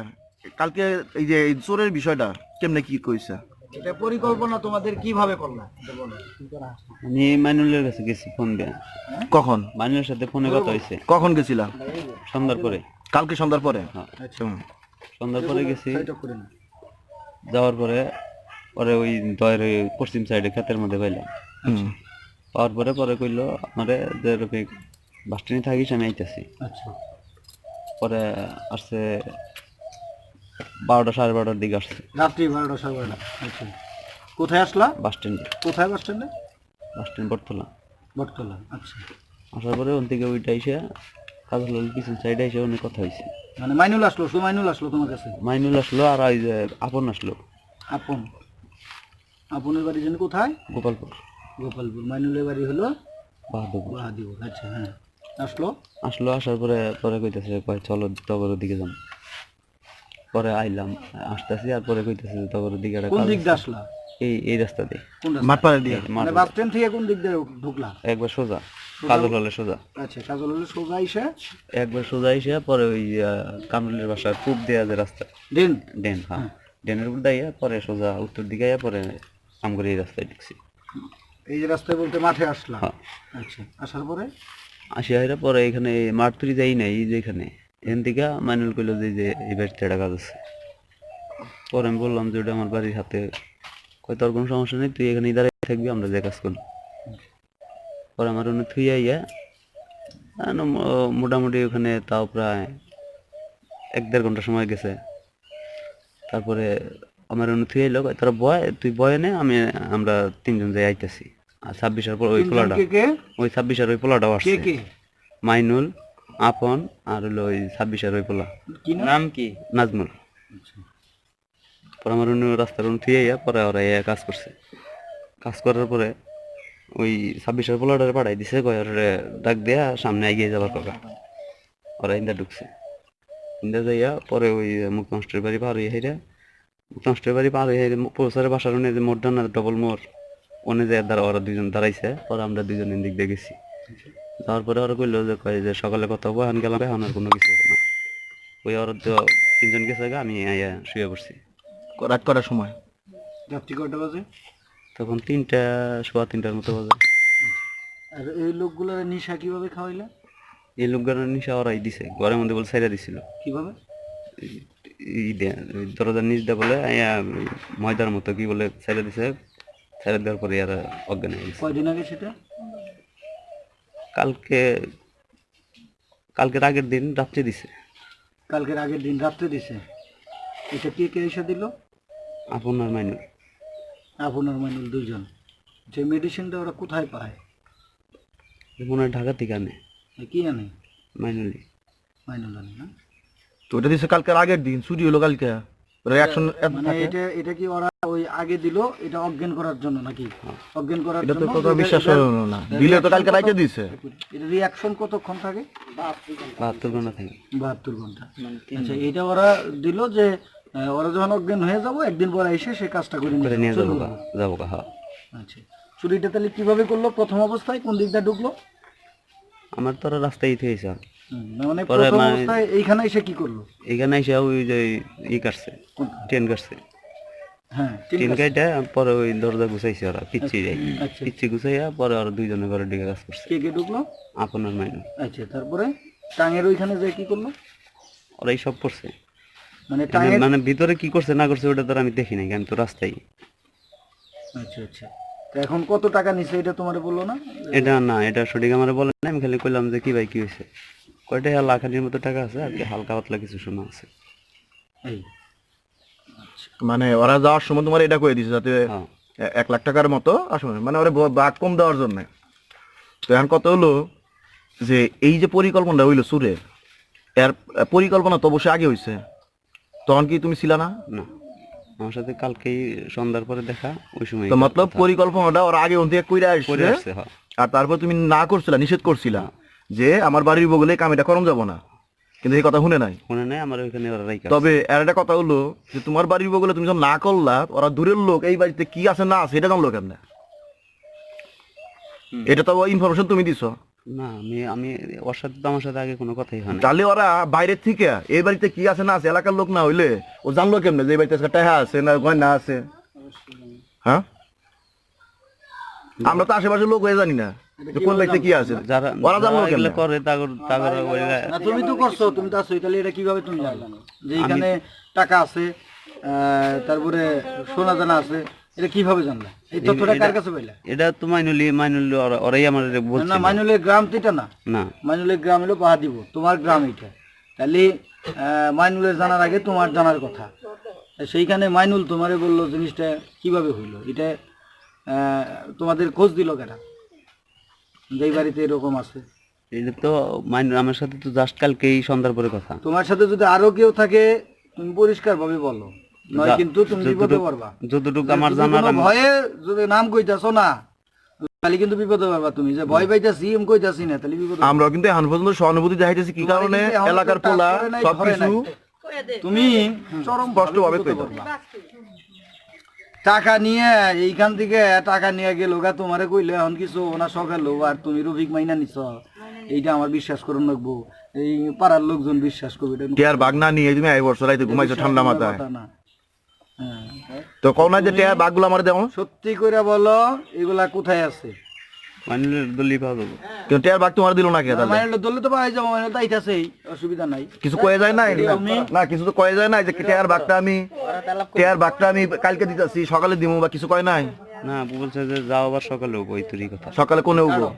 আচ্ছা কালকে এই যে এই চোরের বিষয়টা কেমনে কি কইছে? এটা পরিকল্পনা তোমাদের কীভাবে করলা? এটা বলো আমি মাইনুলের কাছে গেছি ফোন দিয়ে। কখন? মাইনুলের সাথে ফোনে কথা হয়েছে। কখন গেছিলা? সন্ধ্যার পরে। কালকে সন্ধ্যার পরে? হ্যাঁ। হুম। সন্ধ্যার পরে গেছি। এটা করে না যাওয়ার পরে পরে ওই দয়ের ওই পশ্চিম সাইডে ক্ষেতের মধ্যে পাইলাম। হুম। পাওয়ার পরে পরে কইলো আমারে যে রূপে বাস থাকিস আমি আইতাছি। আচ্ছা। পরে আসছে বারোটা সাড়ে বারোটার দিকে আসছে। রাত্রি বারোটা সাড়ে বারোটা। আচ্ছা। কোথায় আসলা? বাস স্ট্যান্ডে কোথায় বাস স্ট্যান্ডে বাস স্ট্যান্ড বটতলা। বটতলা আচ্ছা। আসার পরে ওন থেকে ওইটা এসে কাজল পিছন সাইডে এসে অনেক কথা হয়েছে মানে মাইনুল আসলো শুধু মাইনুল আসলো তোমার কাছে? মাইনুল আসলো আর ওই যে আপন আসলো। আপন? আপনের বাড়ি যেন কোথায়? গোপালপুর। গোপালপুর। মাইনুলের বাড়ি হলো বাহাদুরপুর। বাহাদিপুর আচ্ছা হ্যাঁ। আসলো? আসলো আসার পরে পরে কইতেছে কয় চলো তগর দিকে যাম। পরে আইলাম আসতেছি আর পরে কইতেছে যে তগর দিকে একটা কোন কাজ দিক। দিয়ে আসলা? এই এই রাস্তা দিয়ে। কোন রাস্তা? মাঠপাড়া দিয়ে মানে বাস স্ট্যান্ড থেকে কোন দিক দিয়ে ঢুকলা? একবার সোজা কাজল হলে সোজা। আচ্ছা কাজল হলে সোজা এসে? একবার সোজা এসে পরে ওই কামরুলের বাসার পূব দেয়া যে রাস্তা। দিন ডেন হ্যাঁ। ডেনের উপর দাইয়া পরে সোজা উত্তর দিকে আইয়া পরে কাম করে এই রাস্তায় ঢুকছি। এই যে রাস্তায় বলতে মাঠে আসলা? হ্যাঁ। আচ্ছা আসার পরে? আসি আইরা পরে এখানে মাঠ তুলি যাই নাই এই যে এখানে এখান থেকে মাইনুল কইলো যে যে এই বাড়িতে একটা কাজ আছে। পরে আমি বললাম যে ওটা আমার বাড়ির হাতে। কয় তোর কোনো সমস্যা নেই? তুই এখানে দাঁড়িয়ে থাকবি আমরা যে কাজ করব। পরে আমার ওখানে থুই আইয়া মোটামুটি ওখানে তাও প্রায় এক দেড় ঘণ্টা সময় গেছে। তারপরে আমার ওখানে থুই আইলো কয়, তোরা বয় তুই বয় নে আমি আমরা তিনজন যাই আইতাছি। আর ছাব্বিশের পর ওই পোলাটা ওই ছাব্বিশের ওই পোলাটাও আসছে। মাইনুল আপন আর হলো ওই ছাব্বিশের ওই পোলা। কি নাম? কি? নাজমুল। পরে আমার অন্য রাস্তার অন্য থুয়ে আইয়া পরে ওরা ইয়া কাজ করছে। কাজ করার পরে ওই ছাব্বিশের পোলাটারে পাঠাই দিছে কয় ওরে ডাক দেয়া সামনে এগিয়ে যাবার কথা। ওরা ইন্দা ঢুকছে। ইন্দা যাইয়া পরে ওই মুখ নষ্টের বাড়ি পার হয়ে হেরে মুখ নষ্টের বাড়ি পার হয়ে হেরে পৌঁছারে বাসার ওনে যে মোড় ডান ডবল মোড় ওনে যে দাঁড়া ওরা দুজন দাঁড়াইছে। পরে আমরা দুজন এদিক দিয়ে গেছি। যাওয়ার পরে ওরা কইলো যে কয় যে সকালে কথা হব এখন গেলাম এখন আর কোনো কিছু হব না। ওই ওরা তো তিনজন গেছে গা, আমি আইয়া শুয়ে পড়ছি। রাত করার সময়? রাত্রি কয়টা বাজে? তখন তিনটা সোয়া তিনটার মতো বাজে। আর এই লোকগুলোর নিশা কীভাবে খাওয়াইলা? এই লোকগুলোর নিশা ওরাই দিছে ঘরের মধ্যে বলে সাইডা দিছিল। কীভাবে? এই দরজার নিচ দিয়ে বলে আইয়া ময়দার মতো কি বলে সাইডা দিছে সাইডা দেওয়ার পরে আর অজ্ঞান হয়ে গেছে। কয়দিন আগে সেটা? কালকে কালকের আগের দিন রাত্রে দিছে। কালকের আগের দিন রাত্রে দিছে? এটা কে কে এসে দিল? আপনার মাইনুল। আপনার মাইনুল দুইজন। যে মেডিসিনটা ওরা কোথায় পায়? মনে হয় ঢাকা থেকে আনে। কি আনে? মাইনুলি মাইনুল আনে না? তো ওটা দিছে কালকের আগের দিন চুরি হলো কালকে। রিয়াকশন মানে এটা এটা কি ওরা ওই আগে দিল এটা অজ্ঞান করার জন্য নাকি? অজ্ঞান করার এটা তো জন্য? কথা বিশ্বাস হলো না। দিলে তো কালকে রাইতে দিছে। এটা রিয়াকশন কতক্ষণ থাকে? বাহাত্তর ঘণ্টা। থাকে। বাহাত্তর ঘণ্টা। আচ্ছা এটা ওরা দিল যে ওরা যখন অজ্ঞান হয়ে যাব একদিন পরে এসে সে কাজটা করে নিয়ে যাবে। যাব যাব হ্যাঁ। আচ্ছা চুরিটা তাহলে কীভাবে করল? প্রথম অবস্থায় কোন দিকটা ঢুকলো? আমার তো রাস্তায় মানে প্রথম মানে- অবস্থায় এইখানে এসে কি করল? এখানে এসে ওই যে ই কাটছে। ট্রেন কাটছে হ্যাঁ ট্রেন কাইটা পরে ওই দরজা গুছাইছে ওরা পিচ্ছি যাই আচ্ছা। পিচ্ছি গুছাইয়া পরে ওরা দুইজনে ঘরে দিকে কাজ করছে। কে কে ঢুকলো? আপনার মাইনু। আচ্ছা তারপরে টাঙের ওইখানে যে কি করল? ওরাই সব করছে। মানে মানে ভিতরে কি করছে না করছে ওটা তো আমি দেখি নাই আমি তো রাস্তায়। আচ্ছা আচ্ছা। তো এখন কত টাকা নিছে এটা তোমার বলল না? এটা না এটা সঠিক আমার বলে না আমি খালি কইলাম যে কি ভাই কি হয়েছে কয়টা লাখানির মতো টাকা আছে আর কি হালকা পাতলা কিছু শোনা আছে। এই মানে ওরা যাওয়ার সময় তোমার এটা করে দিছে যাতে হ্যাঁ। এক লাখ টাকার মতো আসলে মানে ওরা ব- বাদ কম দেওয়ার জন্য। তো এখন কত হলো যে এই যে পরিকল্পনাটা হইল সুরের এর পরিকল্পনা তো অবশ্যই আগে হইছে। তখন কি তুমি ছিলা না? না। আমার সাথে কালকেই সন্ধ্যার পরে দেখা ওই সময় তো মতলব পরিকল্পনাটা ওরা আগে ওন থেকে কইরা আসছে হ্যাঁ। আর তারপর তুমি না করছিলা নিষেধ করছিলা যে আমার বাড়ির বগলে কামিটা করম যাব না। কিন্তু এই কথা শুনে নাই। মনে নাই আমার ওইখানে ওরা তবে এর একটা কথা হলো যে তোমার বাড়ির বগলে তুমি যখন না করলা ওরা দূরের লোক এই বাড়িতে কি আছে না আছে এটা জানলো কেমনে? এটা তো ইনফরমেশন তুমি দিছো। না আমি আমি ওর সাথে তো আমার সাথে আগে কোনো কথাই হয় না তাহলে ওরা বাইরের থেকে এই বাড়িতে কি আছে না আছে এলাকার লোক না হইলে ও জানলো কেমনে যে এই বাড়িতে আজকে টাকা আছে না গয়না আছে? হ্যাঁ? আমরা তো আশেপাশের লোক হয়ে জানি না। কোন বাড়িতে কি আছে? যারা ওরা জানলো করে তাগর তাগর না তুমি তো করছ তুমি তো আছো তাহলে এটা কীভাবে তুমি জানলে? যে এখানে টাকা আছে তারপরে সোনা দানা আছে এটা কীভাবে জানলে? এই তথ্যটা কার কাছে পাইলা? এটা তো মাইনুলি মাইনুলি ওরাই আমার বলছে না মাইনুলের গ্রাম তো এটা না। না। মাইনুলের গ্রাম হলো তোমার গ্রাম এটা। তাহলে আহ, মাইনুলের জানার আগে তোমার জানার কথা। সেইখানে মাইনুল তোমারে বলল জিনিসটা কীভাবে হইল? এটা আহ, তোমাদের খোঁজ দিল কেনা যেই বাড়িতে এরকম আছে। এটা তো মাইনুল আমার সাথে তো জাস্ট কালকেই সন্ধ্যার পরে কথা। তোমার সাথে যদি আরও কেউ থাকে তুমি পরিষ্কার ভাবে বলো। নয় কিন্তু তুমি বিপদে পারবা যতটুকু আমার জানার ভয়ে যদি নাম কইতাছো না তাহলে কিন্তু বিপদে পারবা তুমি। যে ভয় পাইতাছি এম কইতাছি না তাহলে বিপদে আমরা কিন্তু এখন পর্যন্ত সহানুভূতি দেখাইতেছি কি কারণে? এলাকার পোলা সবকিছু তুমি চরম স্পষ্ট ভাবে বিপদে কইতে পড়বা। টাকা নিয়ে এইখান থেকে টাকা নিয়ে গেল গা তোমারে কইলে এখন কিছু ওনা সকাল আর তুমি রফিক মাইনা নিছ। এইটা আমার বিশ্বাস করুন রাখব এই পাড়ার লোকজন বিশ্বাস করবে টিয়ার বাঘ না নিয়ে তুমি এই বছর রাইতে ঘুমাইছো ঠান্ডা মাথায়। হ্যাঁ। তো কও না যে টিয়ার বাঘগুলো আমার দেও। সত্যি করে বলো এগুলা কোথায় আছে? মাইনুলের দলি পাওয়া যাব। কিন্তু টিয়ার বাঘ তোমার দিল না কে তাহলে? মাইনে দলে তো পাই যাব মাইনে তাইতাছেই অসুবিধা নাই। কিছু কয়ে যায় না? না কিছু তো কয়ে যায় না যে টিয়ার বাঘটা আমি টিয়ার বাঘটা আমি কালকে দিতেছি সকালে দিমু বা কিছু কয় নাই? না বলছে যে যাও আবার সকালে উবো এই কথা। সকালে কোনে উঠবো